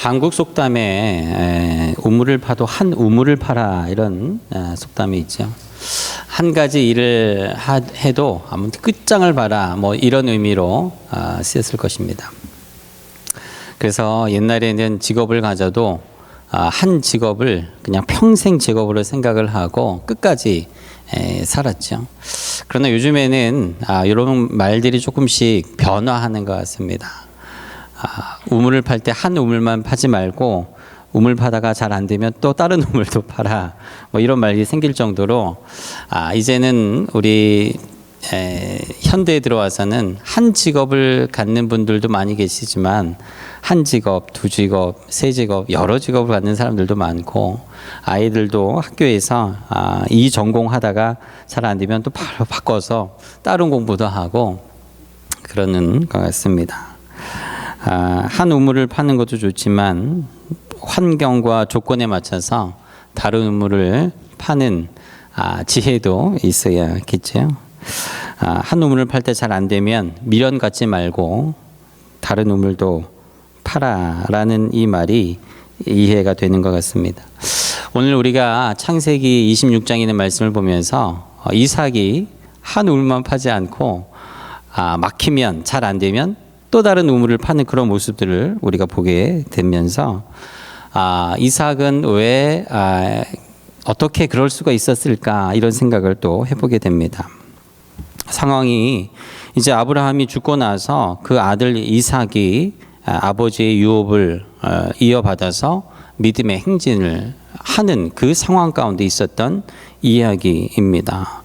한국 속담에 에, 우물을 파도 한 우물을 파라 이런 아, 속담이 있죠. 한 가지 일을 하, 해도 아무튼 끝장을 봐라 뭐 이런 의미로 아, 쓰였을 것입니다. 그래서 옛날에는 직업을 가져도 아, 한 직업을 그냥 평생 직업으로 생각을 하고 끝까지 에, 살았죠. 그러나 요즘에는 아, 이런 말들이 조금씩 변화하는 것 같습니다. 아, 우물을 팔 때 한 우물만 파지 말고 우물 파다가 잘 안 되면 또 다른 우물도 팔아 뭐 이런 말이 생길 정도로 아, 이제는 우리 에, 현대에 들어와서는 한 직업을 갖는 분들도 많이 계시지만 한 직업, 두 직업, 세 직업, 여러 직업을 갖는 사람들도 많고 아이들도 학교에서 아, 이 전공 하다가 잘 안 되면 또 바로 바꿔서 다른 공부도 하고 그러는 것 같습니다. 아, 한 우물을 파는 것도 좋지만 환경과 조건에 맞춰서 다른 우물을 파는 아, 지혜도 있어야겠죠. 아, 한 우물을 팔 때 잘 안 되면 미련 갖지 말고 다른 우물도 파라라는 이 말이 이해가 되는 것 같습니다. 오늘 우리가 창세기 26장에 있는 말씀을 보면서 어, 이삭이 한 우물만 파지 않고 아, 막히면 잘 안 되면 또 다른 우물을 파는 그런 모습들을 우리가 보게 되면서 아, 이삭은 왜 아, 어떻게 그럴 수가 있었을까 이런 생각을 또 해보게 됩니다. 상황이 이제 아브라함이 죽고 나서 그 아들 이삭이 아, 아버지의 유업을 어, 이어받아서 믿음의 행진을 하는 그 상황 가운데 있었던 이야기입니다.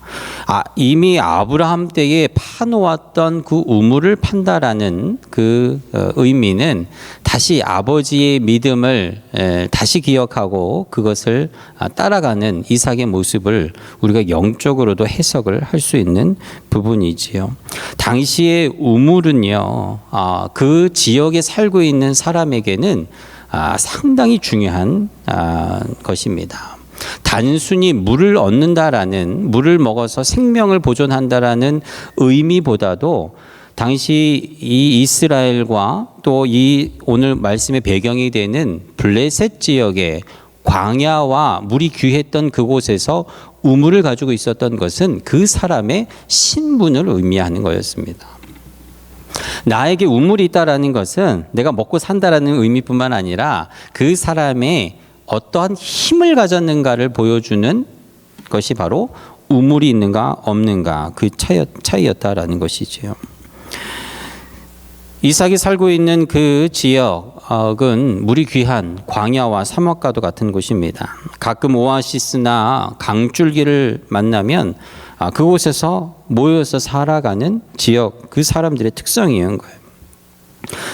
아, 이미 아브라함 때에 파놓았던 그 우물을 판다라는 그 어, 의미는 다시 아버지의 믿음을 에, 다시 기억하고 그것을 아, 따라가는 이삭의 모습을 우리가 영적으로도 해석을 할 수 있는 부분이지요. 당시의 우물은요, 아, 그 지역에 살고 있는 사람에게는 아, 상당히 중요한 아, 것입니다. 단순히 물을 얻는다라는 물을 먹어서 생명을 보존한다라는 의미보다도 당시 이 이스라엘과 또 이 오늘 말씀의 배경이 되는 블레셋 지역의 광야와 물이 귀했던 그곳에서 우물을 가지고 있었던 것은 그 사람의 신분을 의미하는 거였습니다. 나에게 우물이 있다라는 것은 내가 먹고 산다라는 의미뿐만 아니라 그 사람의 어떠한 힘을 가졌는가를 보여주는 것이 바로 우물이 있는가 없는가 그 차이였 다라는 것이지요. 이삭이 살고 있는 그 지역은 물이 귀한 광야와 사막과도 같은 곳입니다. 가끔 오아시스나 강줄기를 만나면 아, 그곳에서 모여서 살아가는 지역 그 사람들의 특성이었는 거예요.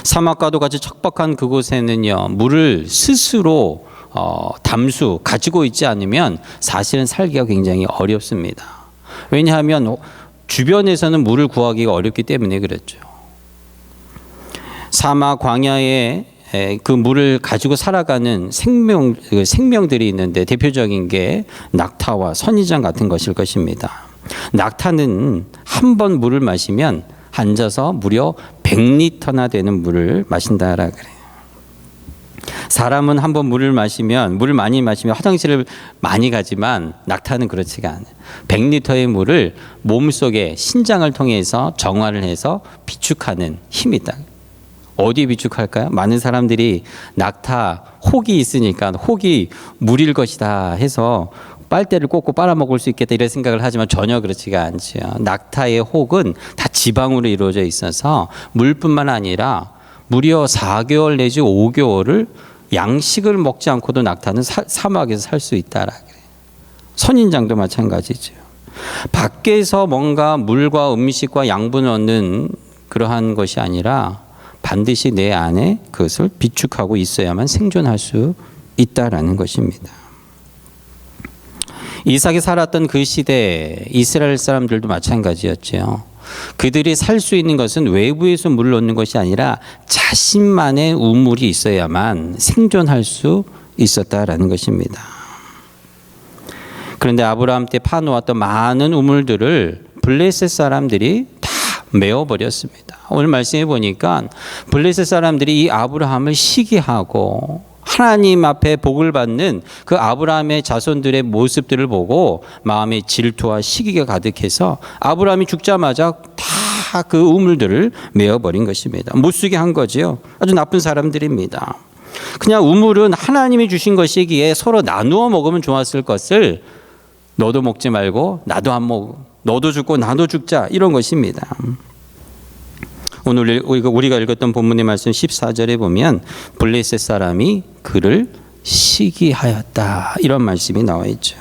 사막과도 같이 척박한 그곳에는요 물을 스스로 어, 담수 가지고 있지 않으면 사실은 살기가 굉장히 어렵습니다. 왜냐하면 주변에서는 물을 구하기가 어렵기 때문에 그랬죠. 사막 광야에 그 물을 가지고 살아가는 생명 그 생명들이 있는데 대표적인 게 낙타와 선인장 같은 것일 것입니다. 낙타는 한 번 물을 마시면 앉아서 무려 100리터나 되는 물을 마신다라 그래요. 사람은 한번 물을 마시면 물을 많이 마시면 화장실을 많이 가지만 낙타는 그렇지가 않아요. 100리터의 물을 몸속에 신장을 통해서 정화를 해서 비축하는 힘이 있다. 어디에 비축할까요? 많은 사람들이 낙타 혹이 있으니까 혹이 물일 것이다 해서 빨대를 꽂고 빨아먹을 수 있겠다 이런 생각을 하지만 전혀 그렇지가 않죠. 낙타의 혹은 다 지방으로 이루어져 있어서 물뿐만 아니라 무려 4개월 내지 5개월을 양식을 먹지 않고도 낙타는 사, 사막에서 살 수 있다라 그래요. 선인장도 마찬가지죠. 밖에서 뭔가 물과 음식과 양분을 얻는 그러한 것이 아니라 반드시 내 안에 그것을 비축하고 있어야만 생존할 수 있다라는 것입니다. 이삭이 살았던 그 시대 이스라엘 사람들도 마찬가지였죠. 그들이 살 수 있는 것은 외부에서 물을 얻는 것이 아니라 자신만의 우물이 있어야만 생존할 수 있었다라는 것입니다. 그런데 아브라함 때 파놓았던 많은 우물들을 블레셋 사람들이 다 메어 버렸습니다. 오늘 말씀해 보니까 블레셋 사람들이 이 아브라함을 시기하고 하나님 앞에 복을 받는 그 아브라함의 자손들의 모습들을 보고 마음에 질투와 시기가 가득해서 아브라함이 죽자마자 다 그 우물들을 메어 버린 것입니다. 못 쓰게 한 거지요. 아주 나쁜 사람들입니다. 그냥 우물은 하나님이 주신 것이기에 서로 나누어 먹으면 좋았을 것을 너도 먹지 말고 나도 안 먹, 너도 죽고 나도 죽자 이런 것입니다. 오늘 우리가 읽었던 본문의 말씀 14절에 보면 블레셋 사람이 그를 시기하였다 이런 말씀이 나와 있죠.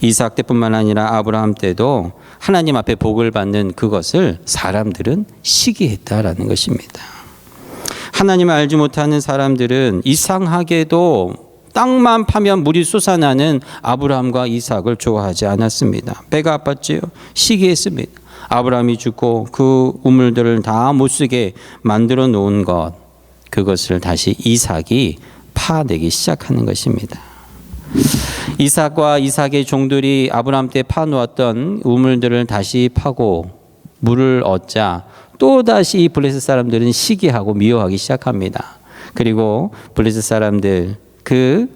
이삭 때뿐만 아니라 아브라함 때도 하나님 앞에 복을 받는 그것을 사람들은 시기했다라는 것입니다. 하나님을 알지 못하는 사람들은 이상하게도 땅만 파면 물이 솟아나는 아브라함과 이삭을 좋아하지 않았습니다. 배가 아팠지요. 시기했습니다. 아브라함이 죽고 그 우물들을 다 못쓰게 만들어 놓은 것 그것을 다시 이삭이 파내기 시작하는 것입니다. 이삭과 이삭의 종들이 아브라함 때 파놓았던 우물들을 다시 파고 물을 얻자 또 다시 블레셋 사람들은 시기하고 미워하기 시작합니다. 그리고 블레셋 사람들 그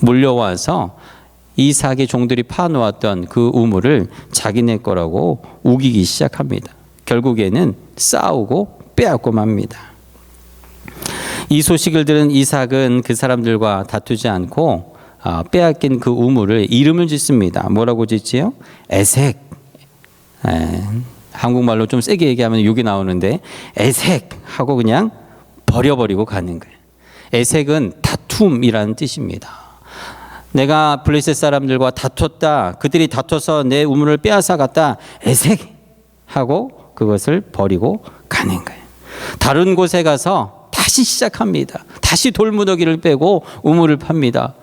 몰려와서 이삭의 종들이 파놓았던 그 우물을 자기네 거라고 우기기 시작합니다. 결국에는 싸우고 빼앗고 맙니다. 이 소식을 들은 이삭은 그 사람들과 다투지 않고 아, 빼앗긴 그 우물을 이름을 짓습니다. 뭐라고 짓지요? 에색. 에, 한국말로 좀 세게 얘기하면 욕이 나오는데 에색 하고 그냥 버려버리고 가는 거예요. 에색은 다툼이라는 뜻입니다. 내가 블레셋 사람들과 다퉜다. 그들이 다퉈서 내 우물을 빼앗아 갔다. 에색 하고 그것을 버리고 가는 거예요. 다른 곳에 가서 다시 시작합니다. 다시 돌무더기를 빼고 우물을 팝니다.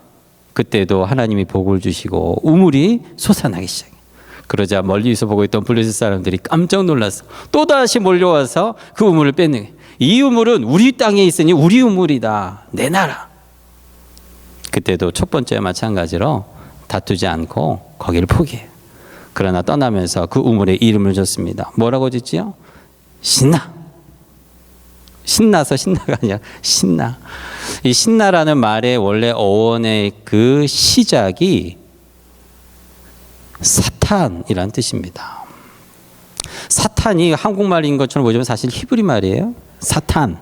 그때도 하나님이 복을 주시고 우물이 솟아나기 시작해요. 그러자 멀리서 보고 있던 블레셋 사람들이 깜짝 놀랐어. 또 다시 몰려와서 그 우물을 뺏는 이 우물은 우리 땅에 있으니 우리 우물이다. 내놔라. 그때도 첫 번째와 마찬가지로 다투지 않고 거기를 포기해요. 그러나 떠나면서 그 우물에 이름을 줬습니다. 뭐라고 짓지요? 신나. 신나서 신나가 아니라 신나. 이 신나라는 말의 원래 어원의 그 시작이 사탄이란 뜻입니다. 사탄이 한국말인 것처럼 보지만 사실 히브리 말이에요. 사탄.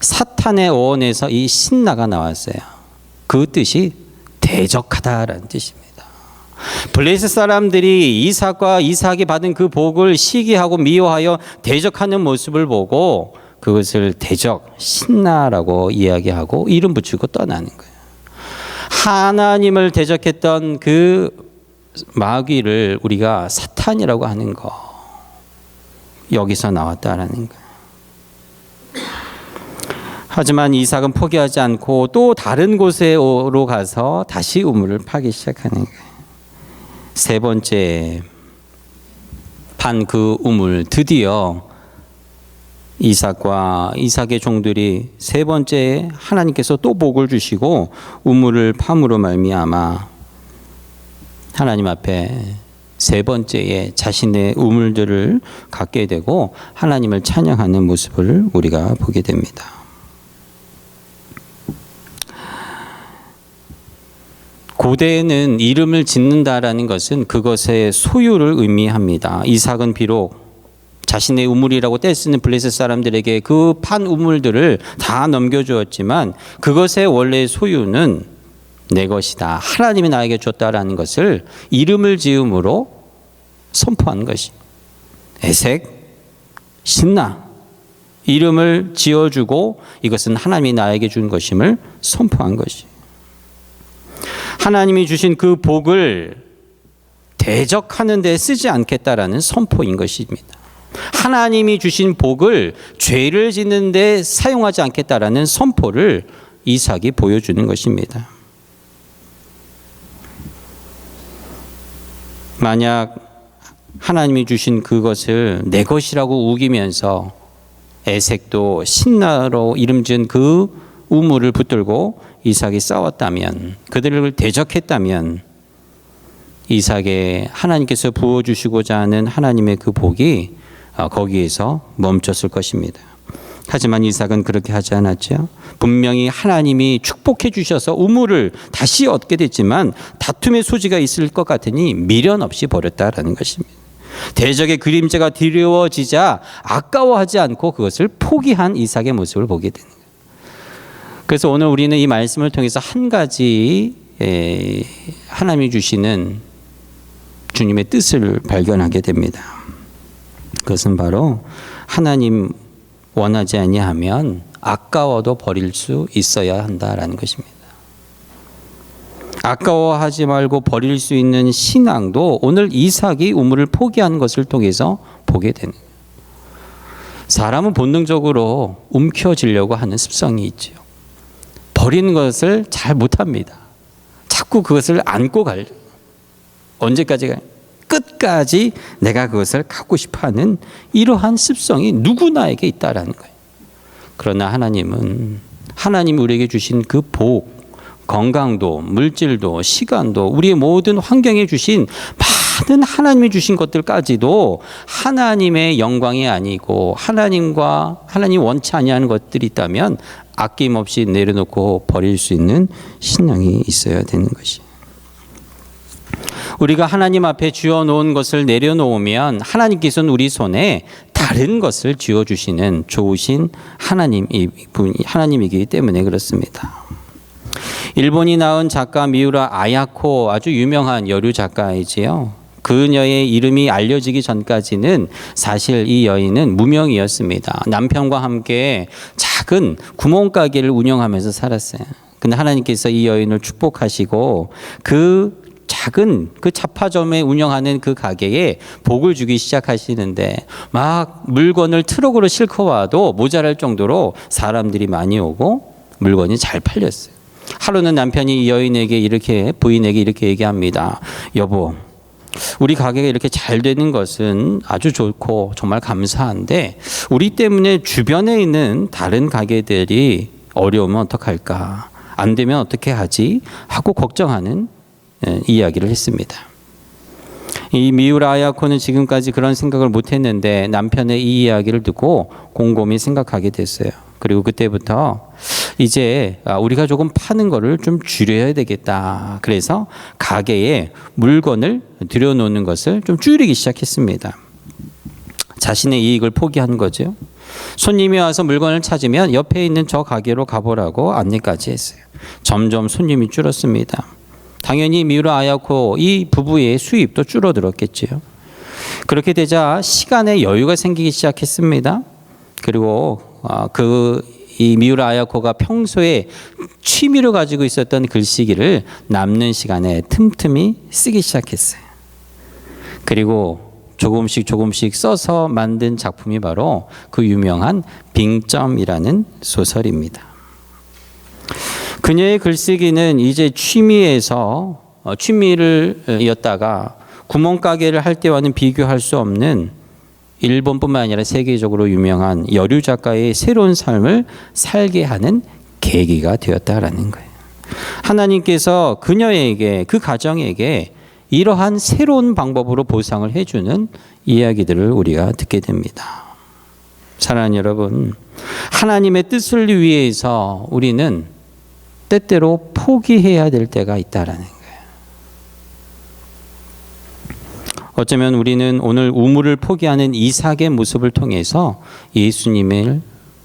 사탄의 어원에서 이 신나가 나왔어요. 그 뜻이 대적하다라는 뜻입니다. 블레셋 사람들이 이삭과 이삭이 받은 그 복을 시기하고 미워하여 대적하는 모습을 보고 그것을 대적, 신나라고 이야기하고 이름 붙이고 떠나는 거예요. 하나님을 대적했던 그 마귀를 우리가 사탄이라고 하는 거. 여기서 나왔다라는 거예요. 하지만 이삭은 포기하지 않고 또 다른 곳으로 가서 다시 우물을 파기 시작하는 거예요. 세 번째 판 그 우물 드디어 이삭과 이삭의 종들이 세 번째 하나님께서 또 복을 주시고 우물을 팜으로 말미암아 하나님 앞에 세 번째에 자신의 우물들을 갖게 되고 하나님을 찬양하는 모습을 우리가 보게 됩니다. 고대에는 이름을 짓는다라는 것은 그것의 소유를 의미합니다. 이삭은 비록 자신의 우물이라고 떼쓰는 블레셋 사람들에게 그 판 우물들을 다 넘겨주었지만 그것의 원래 소유는 내 것이다. 하나님이 나에게 줬다라는 것을 이름을 지음으로 선포한 것이. 에색, 신나. 이름을 지어주고 이것은 하나님이 나에게 준 것임을 선포한 것이. 하나님이 주신 그 복을 대적하는 데 쓰지 않겠다라는 선포인 것입니다. 하나님이 주신 복을 죄를 짓는 데 사용하지 않겠다라는 선포를 이삭이 보여주는 것입니다. 만약 하나님이 주신 그것을 내 것이라고 우기면서 에색도 신나로 이름 지은 그 우물을 붙들고 이삭이 싸웠다면 그들을 대적했다면 이삭에 하나님께서 부어주시고자 하는 하나님의 그 복이 어, 거기에서 멈췄을 것입니다. 하지만 이삭은 그렇게 하지 않았죠. 분명히 하나님이 축복해 주셔서 우물을 다시 얻게 됐지만 다툼의 소지가 있을 것 같으니 미련 없이 버렸다라는 것입니다. 대적의 그림자가 드리워지자 아까워하지 않고 그것을 포기한 이삭의 모습을 보게 되는 거예요. 그래서 오늘 우리는 이 말씀을 통해서 한 가지 에, 하나님이 주시는 주님의 뜻을 발견하게 됩니다. 그것은 바로 하나님 원하지 아니하면 아까워도 버릴 수 있어야 한다라는 것입니다. 아까워하지 말고 버릴 수 있는 신앙도 오늘 이삭이 우물을 포기한 것을 통해서 보게 되는. 사람은 본능적으로 움켜쥐려고 하는 습성이 있죠. 버리는 것을 잘 못합니다. 자꾸 그것을 안고 갈 언제까지 가 끝까지 내가 그것을 갖고 싶어하는 이러한 습성이 누구나에게 있다라는 거예요. 그러나 하나님은 하나님 우리에게 주신 그 복, 건강도, 물질도, 시간도, 우리의 모든 환경에 주신 많은 하나님이 주신 것들까지도 하나님의 영광이 아니고 하나님과 하나님 원치 아니하는 것들이 있다면 아낌없이 내려놓고 버릴 수 있는 신앙이 있어야 되는 것이. 우리가 하나님 앞에 쥐어 놓은 것을 내려놓으면 하나님께서는 우리 손에 다른 것을 쥐어 주시는 좋으신 하나님 하나님이기 때문에 그렇습니다. 일본이 낳은 작가 미우라 아야코 아주 유명한 여류 작가이지요. 그녀의 이름이 알려지기 전까지는 사실 이 여인은 무명이었습니다. 남편과 함께 작은 구멍가게를 운영하면서 살았어요. 근데 하나님께서 이 여인을 축복하시고 그 작은 그 잡화점에 운영하는 그 가게에 복을 주기 시작하시는데 막 물건을 트럭으로 싣고 와도 모자랄 정도로 사람들이 많이 오고 물건이 잘 팔렸어요. 하루는 남편이 이 여인에게 이렇게 부인에게 이렇게 얘기합니다. 여보, 우리 가게가 이렇게 잘 되는 것은 아주 좋고 정말 감사한데 우리 때문에 주변에 있는 다른 가게들이 어려우면 어떡할까? 안 되면 어떻게 하지? 하고 걱정하는 예, 이야기를 했습니다. 이 미우라 아야코는 지금까지 그런 생각을 못 했는데 남편의 이 이야기를 듣고 곰곰이 생각하게 됐어요. 그리고 그때부터 이제 아, 우리가 조금 파는 거를 좀 줄여야 되겠다. 그래서 가게에 물건을 들여놓는 것을 좀 줄이기 시작했습니다. 자신의 이익을 포기한 거죠. 손님이 와서 물건을 찾으면 옆에 있는 저 가게로 가보라고 안내까지 했어요. 점점 손님이 줄었습니다. 당연히 미우라 아야코 이 부부의 수입도 줄어들었겠지요. 그렇게 되자 시간에 여유가 생기기 시작했습니다. 그리고 아, 그 이 미우라 아야코가 평소에 취미로 가지고 있었던 글쓰기를 남는 시간에 틈틈이 쓰기 시작했어요. 그리고 조금씩 조금씩 써서 만든 작품이 바로 그 유명한 빙점이라는 소설입니다. 그녀의 글쓰기는 이제 취미에서 어, 취미를 였다가 구멍가게를 할 때와는 비교할 수 없는 일본뿐만 아니라 세계적으로 유명한 여류 작가의 새로운 삶을 살게 하는 계기가 되었다라는 거예요. 하나님께서 그녀에게 그 가정에게 이러한 새로운 방법으로 보상을 해주는 이야기들을 우리가 듣게 됩니다. 사랑하는 여러분, 하나님의 뜻을 위해서 우리는 때때로 포기해야 될 때가 있다라는 거예요. 어쩌면 우리는 오늘 우물을 포기하는 이삭의 모습을 통해서 예수님을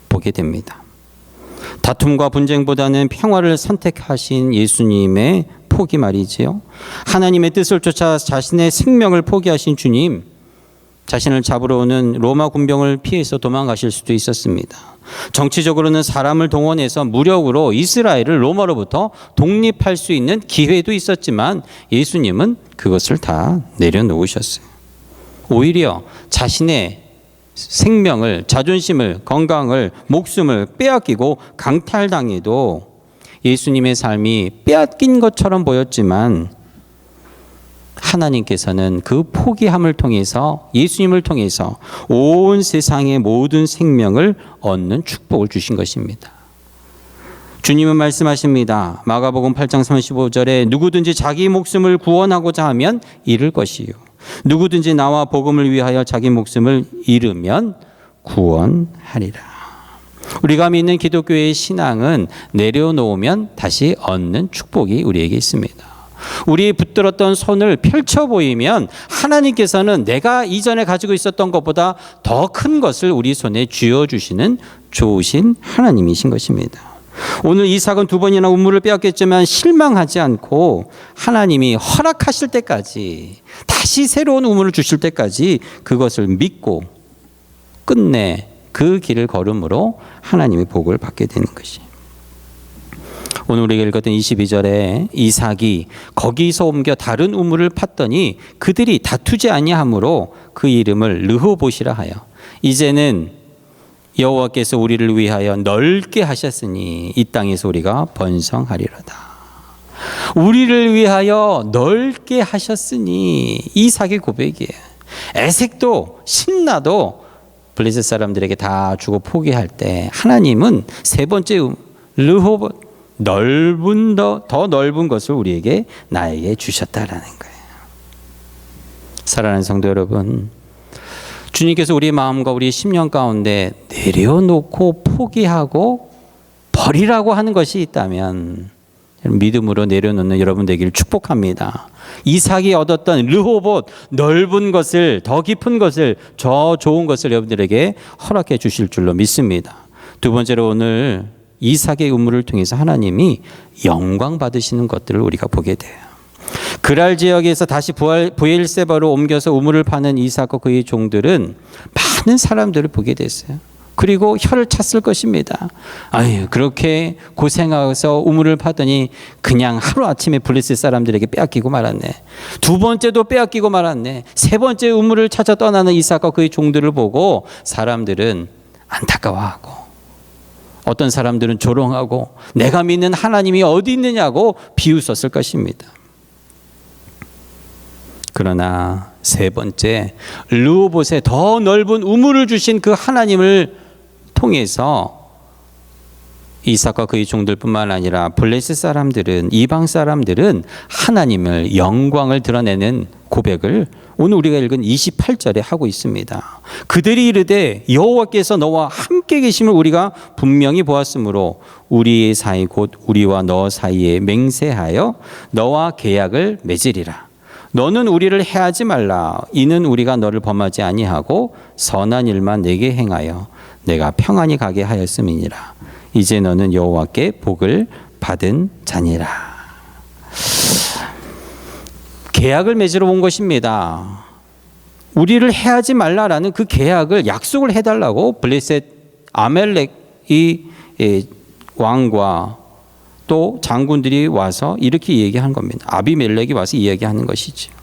보게 됩니다. 다툼과 분쟁보다는 평화를 선택하신 예수님의 포기 말이지요. 하나님의 뜻을 쫓아 자신의 생명을 포기하신 주님, 자신을 잡으러 오는 로마 군병을 피해서 도망가실 수도 있었습니다. 정치적으로는 사람을 동원해서 무력으로 이스라엘을 로마로부터 독립할 수 있는 기회도 있었지만 예수님은 그것을 다 내려놓으셨어요. 오히려 자신의 생명을, 자존심을, 건강을, 목숨을 빼앗기고 강탈당해도 예수님의 삶이 빼앗긴 것처럼 보였지만 하나님께서는 그 포기함을 통해서 예수님을 통해서 온 세상의 모든 생명을 얻는 축복을 주신 것입니다. 주님은 말씀하십니다. 마가복음 8장 35절에 누구든지 자기 목숨을 구원하고자 하면 잃을 것이요. 누구든지 나와 복음을 위하여 자기 목숨을 잃으면 구원하리라. 우리가 믿는 기독교의 신앙은 내려놓으면 다시 얻는 축복이 우리에게 있습니다. 우리 붙들었던 손을 펼쳐 보이면 하나님께서는 내가 이전에 가지고 있었던 것보다 더 큰 것을 우리 손에 쥐어 주시는 좋으신 하나님이신 것입니다. 오늘 이삭은 두 번이나 우물을 빼앗겼지만 실망하지 않고 하나님이 허락하실 때까지 다시 새로운 우물을 주실 때까지 그것을 믿고 끝내 그 길을 걸음으로 하나님의 복을 받게 되는 것이. 오늘 우리가 읽었던 22절에 이삭이 거기서 옮겨 다른 우물을 팠더니 그들이 다투지 아니하므로 그 이름을 르호봇이라 하여 이제는 여호와께서 우리를 위하여 넓게 하셨으니 이 땅에서 우리가 번성하리로다. 우리를 위하여 넓게 하셨으니 이삭의 고백이에요. 에색도 신나도 블레셋 사람들에게 다 주고 포기할 때 하나님은 세 번째 음, 르호봇 넓은 더, 더 넓은 것을 우리에게 나에게 주셨다라는 거예요. 사랑하는 성도 여러분, 주님께서 우리 마음과 우리 심령 가운데 내려놓고 포기하고 버리라고 하는 것이 있다면 믿음으로 내려놓는 여러분 되기를 축복합니다. 이삭이 얻었던 르호봇 넓은 것을 더 깊은 것을 저 좋은 것을 여러분들에게 허락해 주실 줄로 믿습니다. 두 번째로 오늘 이삭의 우물을 통해서 하나님이 영광 받으시는 것들을 우리가 보게 돼요. 그랄 지역에서 다시 부엘세바로 옮겨서 우물을 파는 이삭과 그의 종들은 많은 사람들을 보게 됐어요. 그리고 혀를 찼을 것입니다. 아유, 그렇게 고생해서 우물을 파더니 그냥 하루아침에 블레셋 사람들에게 빼앗기고 말았네. 두 번째도 빼앗기고 말았네. 세 번째 우물을 찾아 떠나는 이삭과 그의 종들을 보고 사람들은 안타까워하고 어떤 사람들은 조롱하고 내가 믿는 하나님이 어디 있느냐고 비웃었을 것입니다. 그러나 세 번째 르호봇에 더 넓은 우물을 주신 그 하나님을 통해서 이삭과 그의 종들뿐만 아니라 블레셋 사람들은 이방 사람들은 하나님을 영광을 드러내는 고백을 오늘 우리가 읽은 28절에 하고 있습니다. 그들이 이르되 여호와께서 너와 함께 계심을 우리가 분명히 보았으므로 우리의 사이 곧 우리와 너 사이에 맹세하여 너와 계약을 맺으리라. 너는 우리를 해하지 말라. 이는 우리가 너를 범하지 아니하고 선한 일만 내게 행하여 내가 평안히 가게 하였음이니라. 이제 너는 여호와께 복을 받은 자니라. 계약을 맺으러 온 것입니다. 우리를 해하지 말라라는 그 계약을 약속을 해달라고 블레셋 아멜렉이 왕과 또 장군들이 와서 이렇게 얘기한 겁니다. 아비멜렉이 와서 이야기하는 것이죠.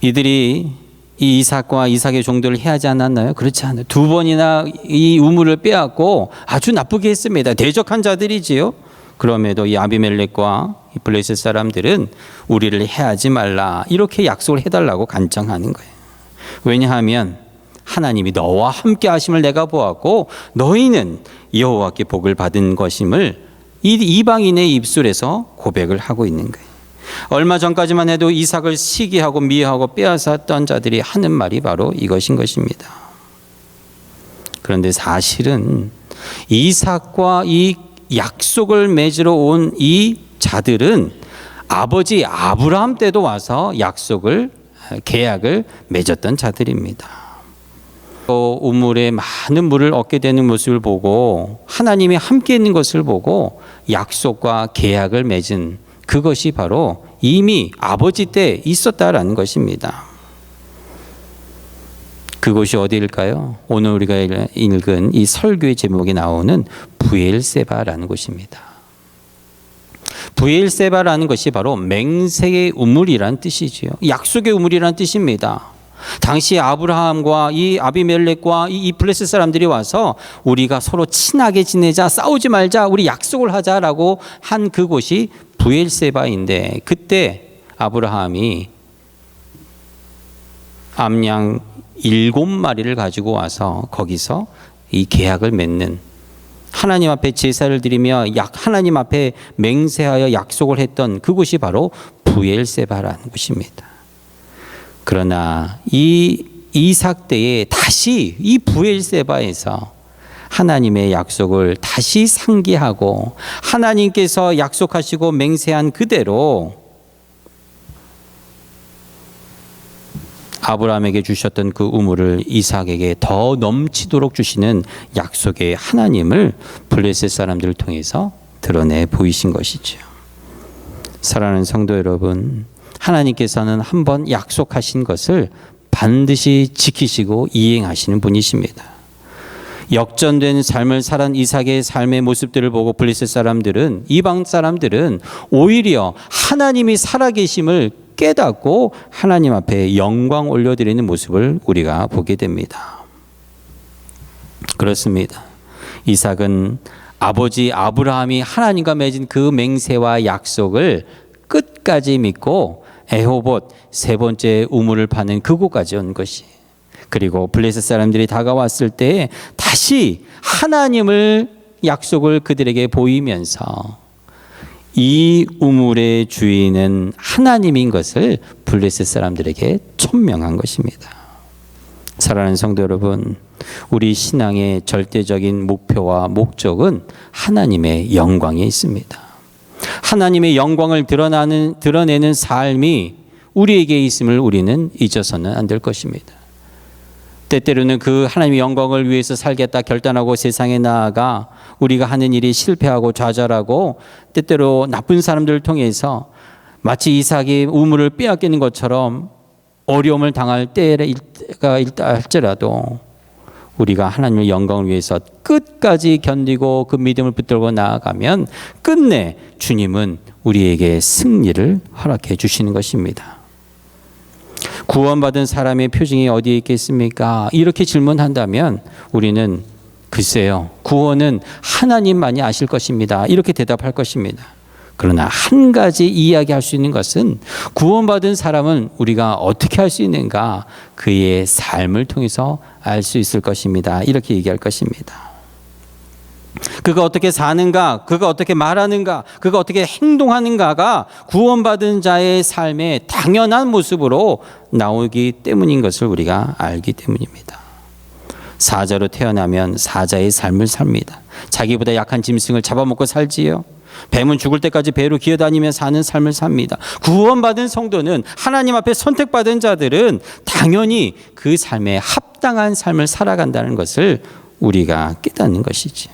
이들이 이 이삭과 이삭의 종들을 해하지 않았나요? 그렇지 않아요. 두 번이나 이 우물을 빼앗고 아주 나쁘게 했습니다. 대적한 자들이지요. 그럼에도 이 아비멜렉과 이 블레셋 사람들은 우리를 해하지 말라 이렇게 약속을 해달라고 간청하는 거예요. 왜냐하면 하나님이 너와 함께 하심을 내가 보았고 너희는 여호와께 복을 받은 것임을 이 이방인의 입술에서 고백을 하고 있는 거예요. 얼마 전까지만 해도 이삭을 시기하고 미워하고 빼앗았던 자들이 하는 말이 바로 이것인 것입니다. 그런데 사실은 이삭과 이 약속을 맺으러 온 이 자들은 아버지 아브라함 때도 와서 약속을 계약을 맺었던 자들입니다. 우물에 많은 물을 얻게 되는 모습을 보고 하나님이 함께 있는 것을 보고 약속과 계약을 맺은 그것이 바로 이미 아버지 때 있었다라는 것입니다. 그곳이 어디일까요? 오늘 우리가 읽은 이 설교의 제목이 나오는 부엘세바라는 곳입니다. 부엘세바라는 것이 바로 맹세의 우물이란 뜻이지요. 약속의 우물이란 뜻입니다. 당시 아브라함과 이 아비멜렉과 이 블레셋 사람들이 와서 우리가 서로 친하게 지내자, 싸우지 말자, 우리 약속을 하자라고 한 그곳이 부엘세바인데 그때 아브라함이 암양 일곱 마리를 가지고 와서 거기서 이 계약을 맺는 하나님 앞에 제사를 드리며 약 하나님 앞에 맹세하여 약속을 했던 그곳이 바로 부엘세바라는 곳입니다. 그러나 이 이삭 때에 다시 이 부엘세바에서 하나님의 약속을 다시 상기하고 하나님께서 약속하시고 맹세한 그대로 아브라함에게 주셨던 그 우물을 이삭에게 더 넘치도록 주시는 약속의 하나님을 블레셋 사람들을 통해서 드러내 보이신 것이죠. 사랑하는 성도 여러분, 하나님께서는 한번 약속하신 것을 반드시 지키시고 이행하시는 분이십니다. 역전된 삶을 살은 이삭의 삶의 모습들을 보고 블레셋 사람들은 이방 사람들은 오히려 하나님이 살아계심을 깨닫고 하나님 앞에 영광 올려드리는 모습을 우리가 보게 됩니다. 그렇습니다. 이삭은 아버지 아브라함이 하나님과 맺은 그 맹세와 약속을 끝까지 믿고 에호봇 세 번째 우물을 파는 그곳까지 온 것이 그리고 블레셋 사람들이 다가왔을 때 다시 하나님을 약속을 그들에게 보이면서 이 우물의 주인은 하나님인 것을 블레셋 사람들에게 천명한 것입니다. 사랑하는 성도 여러분, 우리 신앙의 절대적인 목표와 목적은 하나님의 영광에 있습니다. 하나님의 영광을 드러나는 드러내는 삶이 우리에게 있음을 우리는 잊어서는 안 될 것입니다. 때때로는 그 하나님의 영광을 위해서 살겠다 결단하고 세상에 나아가 우리가 하는 일이 실패하고 좌절하고 때때로 나쁜 사람들을 통해서 마치 이삭이 우물을 빼앗기는 것처럼 어려움을 당할 때가 있다 할지라도 우리가 하나님의 영광을 위해서 끝까지 견디고 그 믿음을 붙들고 나아가면 끝내 주님은 우리에게 승리를 허락해 주시는 것입니다. 구원받은 사람의 표징이 어디에 있겠습니까? 이렇게 질문한다면 우리는 글쎄요, 구원은 하나님만이 아실 것입니다. 이렇게 대답할 것입니다. 그러나 한 가지 이야기할 수 있는 것은 구원받은 사람은 우리가 어떻게 할 수 있는가 그의 삶을 통해서 알 수 있을 것입니다. 이렇게 얘기할 것입니다. 그가 어떻게 사는가, 그가 어떻게 말하는가, 그가 어떻게 행동하는가가 구원받은 자의 삶의 당연한 모습으로 나오기 때문인 것을 우리가 알기 때문입니다. 사자로 태어나면 사자의 삶을 삽니다. 자기보다 약한 짐승을 잡아먹고 살지요. 뱀은 죽을 때까지 배로 기어다니며 사는 삶을 삽니다. 구원받은 성도는 하나님 앞에 선택받은 자들은 당연히 그 삶에 합당한 삶을 살아간다는 것을 우리가 깨닫는 것이지.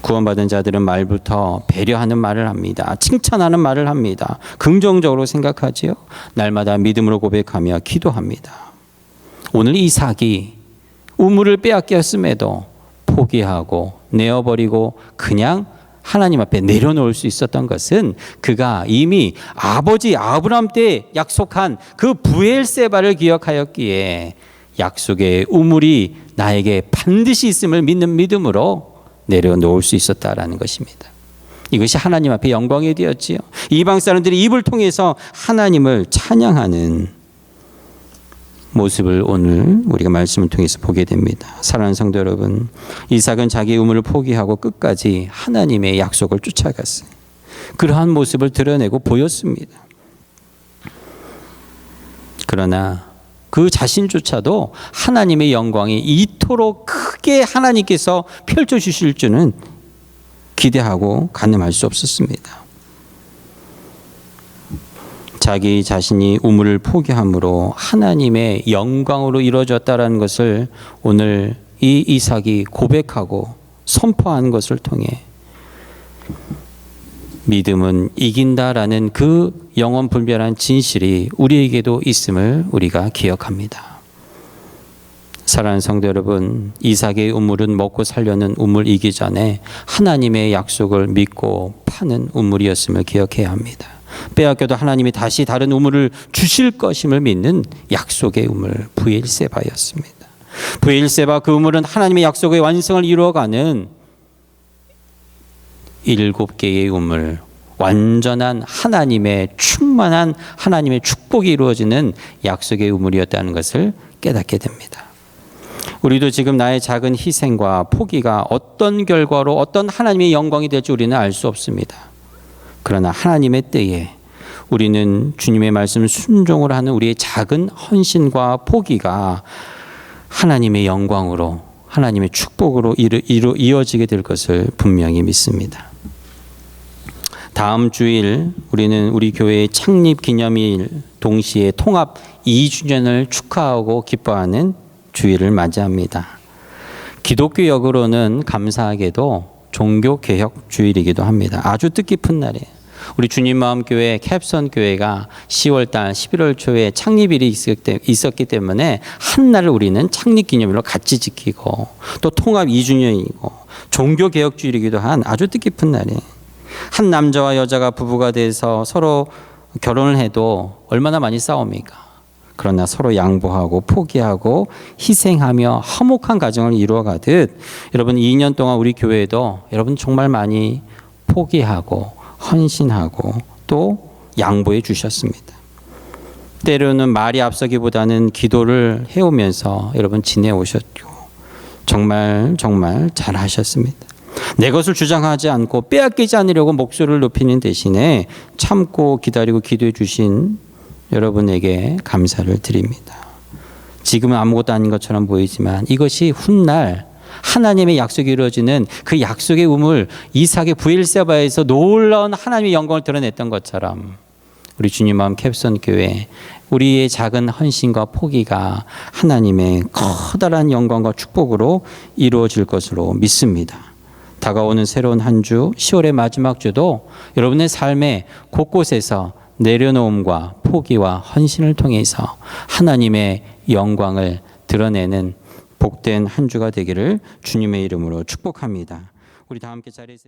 구원받은 자들은 말부터 배려하는 말을 합니다. 칭찬하는 말을 합니다. 긍정적으로 생각하지요. 날마다 믿음으로 고백하며 기도합니다. 오늘 이삭이 우물을 빼앗겼음에도 포기하고 내어버리고 그냥 하나님 앞에 내려놓을 수 있었던 것은 그가 이미 아버지 아브람 때 약속한 그 부엘세바를 기억하였기에 약속의 우물이 나에게 반드시 있음을 믿는 믿음으로 내려놓을 수 있었다라는 것입니다. 이것이 하나님 앞에 영광이 되었지요. 이방 사람들이 입을 통해서 하나님을 찬양하는 모습을 오늘 우리가 말씀을 통해서 보게 됩니다. 사랑하는 성도 여러분, 이삭은 자기 우물을 포기하고 끝까지 하나님의 약속을 쫓아갔어요. 그러한 모습을 드러내고 보였습니다. 그러나 그 자신조차도 하나님의 영광이 이토록 크게 하나님께서 펼쳐 주실 줄은 기대하고 가늠할 수 없었습니다. 자기 자신이 우물을 포기함으로 하나님의 영광으로 이루어졌다라는 것을 오늘 이 이삭이 고백하고 선포하는 것을 통해 믿음은 이긴다라는 그 영원 불변한 진실이 우리에게도 있음을 우리가 기억합니다. 사랑하는 성도 여러분, 이삭의 우물은 먹고 살려는 우물이기 전에 하나님의 약속을 믿고 파는 우물이었음을 기억해야 합니다. 빼앗겨도 하나님이 다시 다른 우물을 주실 것임을 믿는 약속의 우물 부엘세바였습니다. 부엘세바 그 우물은 하나님의 약속의 완성을 이루어가는 일곱 개의 우물 완전한 하나님의 충만한 하나님의 축복이 이루어지는 약속의 우물이었다는 것을 깨닫게 됩니다. 우리도 지금 나의 작은 희생과 포기가 어떤 결과로 어떤 하나님의 영광이 될지 우리는 알 수 없습니다. 그러나 하나님의 때에 우리는 주님의 말씀 순종을 하는 우리의 작은 헌신과 포기가 하나님의 영광으로 하나님의 축복으로 이어지게 될 것을 분명히 믿습니다. 다음 주일 우리는 우리 교회의 창립 기념일 동시에 통합 2주년을 축하하고 기뻐하는 주일을 맞이합니다. 기독교 역으로는 감사하게도 종교 개혁 주일이기도 합니다. 아주 뜻깊은 날이에요. 우리 주님 마음 교회 캡선 교회가 10월 달 11월 초에 창립일이 있었기 때문에 한 날을 우리는 창립 기념일로 같이 지키고 또 통합 2주년이고 종교 개혁 주일이기도 한 아주 뜻깊은 날이에요. 한 남자와 여자가 부부가 돼서 서로 결혼을 해도 얼마나 많이 싸웁니까? 그러나 서로 양보하고 포기하고 희생하며 화목한 가정을 이루어 가듯 여러분 2년 동안 우리 교회도 여러분 정말 많이 포기하고 헌신하고 또 양보해 주셨습니다. 때로는 말이 앞서기보다는 기도를 해오면서 여러분 지내오셨고 정말 정말 잘하셨습니다. 내 것을 주장하지 않고 빼앗기지 않으려고 목소리를 높이는 대신에 참고 기다리고 기도해 주신 여러분에게 감사를 드립니다. 지금은 아무것도 아닌 것처럼 보이지만 이것이 훗날 하나님의 약속이 이루어지는 그 약속의 우물 이삭의 부엘세바에서 놀라운 하나님의 영광을 드러냈던 것처럼 우리 주님 마음 캡선 교회 우리의 작은 헌신과 포기가 하나님의 커다란 영광과 축복으로 이루어질 것으로 믿습니다. 다가오는 새로운 한 주, 10월의 마지막 주도 여러분의 삶의 곳곳에서 내려놓음과 포기와 헌신을 통해서 하나님의 영광을 드러내는 복된 한 주가 되기를 주님의 이름으로 축복합니다. 우리 다 함께 자리에서